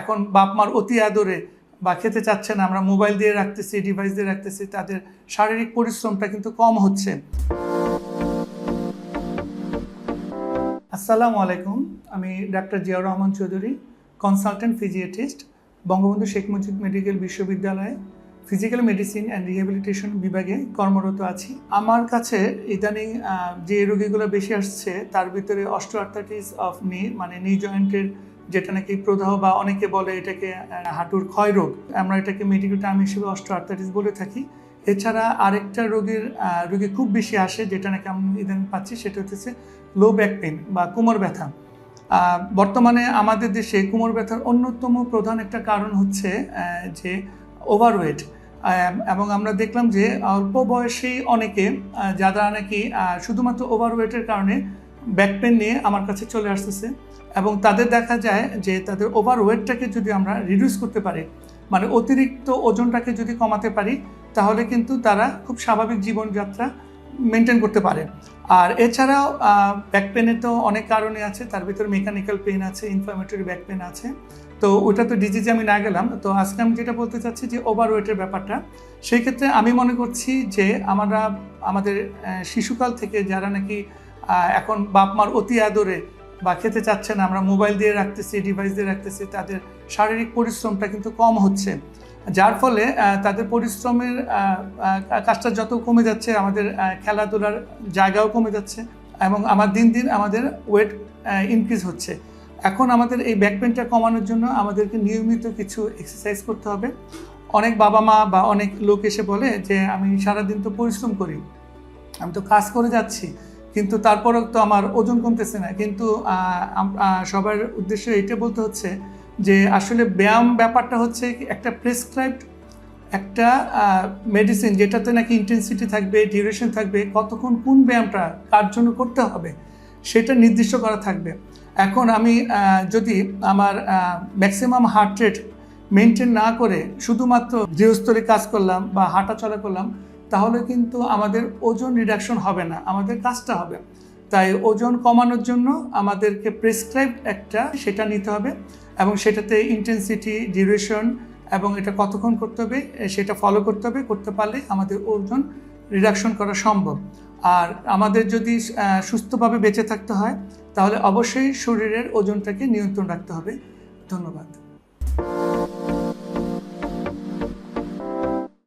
এখন বাপ মার অতি আদরে বা খেতে চাচ্ছে না, আমরা মোবাইল দিয়ে রাখতেছি ডিভাইস দিয়ে রাখতেছি, তাদের শারীরিক পরিশ্রমটা কিন্তু কম হচ্ছে। আসসালামু আলাইকুম, আমি doctor Ziaur Rahman Chowdhury consultant physiotherapist Bangabandhu Sheikh Mujib medical বিশ্ববিদ্যালয়ে ফিজিক্যাল মেডিসিন অ্যান্ড রিহ্যাবিলিটেশন বিভাগে কর্মরত আছি। আমার কাছে ইদানিং যে রোগীগুলো বেশি আসছে, তার ভিতরে অস্ট্রোআর্থাইটিস অফ নি মানে নি জয়েন্টের যেটা নাকি প্রদাহ বা অনেকে বলে এটাকে হাঁটুর ক্ষয় রোগ। আমরা এটাকে মেডিকেল টার্ম হিসেবে অস্ট্রোআর্থাইটিস বলে থাকি। এছাড়া আরেকটা রোগের রোগী খুব বেশি আসে, যেটা নাকি আমি ইদানিং পাচ্ছি, সেটা হচ্ছে লো ব্যাক পেন বা কোমর ব্যথা। বর্তমানে আমাদের দেশে কোমর ব্যথার অন্যতম প্রধান একটা কারণ হচ্ছে যে ওভারওয়েট এবং আমরা দেখলাম যে অল্প বয়সেই অনেকে যারা নাকি শুধুমাত্র ওভারওয়েটের কারণে ব্যাক পেন নিয়ে আমার কাছে চলে আসতেছে এবং তাদের দেখা যায় যে তাদের ওভারওয়েটটাকে যদি আমরা রিডিউস করতে পারি মানে অতিরিক্ত ওজনটাকে যদি কমাতে পারি, তাহলে কিন্তু তারা খুব স্বাভাবিক জীবনযাত্রা মেনটেন করতে পারে। আর এছাড়াও ব্যাক পেনে তো অনেক কারণে আছে, তার ভিতরে মেকানিক্যাল পেন আছে ইনফ্লামেটরি ব্যাক পেন আছে। তো ওটা তো ডিজিজে আমি না গেলাম। তো আজকে আমি যেটা বলতে চাচ্ছি যে ওভার ওয়েটের ব্যাপারটা, সেই ক্ষেত্রে আমি মনে করছি যে আমরা, আমাদের শিশুকাল থেকে যারা নাকি এখন বাপ মার অতি আদরে বা খেতে চাচ্ছে না, আমরা মোবাইল দিয়ে রাখতেছি ডিভাইস দিয়ে রাখতেছি, তাদের শারীরিক পরিশ্রমটা কিন্তু কম হচ্ছে। যার ফলে তাদের পরিশ্রমের কাজটা যত কমে যাচ্ছে, আমাদের খেলাধুলার জায়গাও কমে যাচ্ছে এবং আমার দিন দিন আমাদের ওয়েট ইনক্রিজ হচ্ছে। এখন আমাদের এই ব্যাক পেনটা কমানোর জন্য আমাদেরকে নিয়মিত কিছু এক্সারসাইজ করতে হবে। অনেক বাবা মা বা অনেক লোক এসে বলে যে, আমি সারাদিন তো পরিশ্রম করি, আমি তো কাজ করে যাচ্ছি। কিন্তু তারপরেও তো আমার ওজন কমতেছে না। কিন্তু সবার উদ্দেশ্যে এটা বলতে হচ্ছে যে, আসলে ব্যায়াম ব্যাপারটা হচ্ছে একটা প্রেসক্রাইবড একটা মেডিসিন যেটাতে নাকি ইন্টেন্সিটি থাকবে ডিউরেশন থাকবে, কতক্ষণ কোন ব্যায়ামটা কার জন্য করতে হবে সেটা নির্দিষ্ট করা থাকবে। এখন আমি যদি আমার ম্যাক্সিমাম হার্ট রেট মেনটেন না করে শুধুমাত্র গৃহস্থলী কাজ করলাম বা হাঁটা চলা করলাম তাহলে কিন্তু আমাদের ওজন রিডাকশন হবে না, আমাদের কাজটা হবে। তাই ওজন কমানোর জন্য আমাদেরকে প্রেসক্রাইব একটা সেটা নিতে হবে এবং সেটাতে ইন্টেন্সিটি ডিউরেশন এবং এটা কতক্ষণ করতে হবে সেটা ফলো করতে হবে, করতে পারলে আমাদের ওজন রিডাকশন করা সম্ভব। আর আমাদের যদি সুস্থভাবে বেঁচে থাকতে হয়, তাহলে অবশ্যই শরীরের ওজনটাকে নিয়ন্ত্রণ রাখতে হবে। ধন্যবাদ।